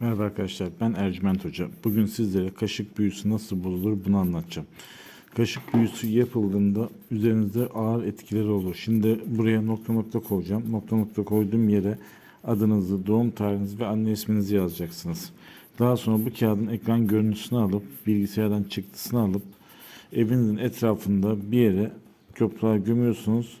Merhaba arkadaşlar ben Ercüment Hoca. Bugün sizlere kaşık büyüsü nasıl bulunur bunu anlatacağım. Kaşık büyüsü yapıldığında üzerinizde ağır etkileri olur. Şimdi buraya nokta nokta koyacağım. Nokta nokta koyduğum yere adınızı, doğum tarihinizi ve anne isminizi yazacaksınız. Daha sonra bu kağıdın ekran görüntüsünü alıp bilgisayardan çıktısını alıp evinizin etrafında bir yere toprağa gömüyorsunuz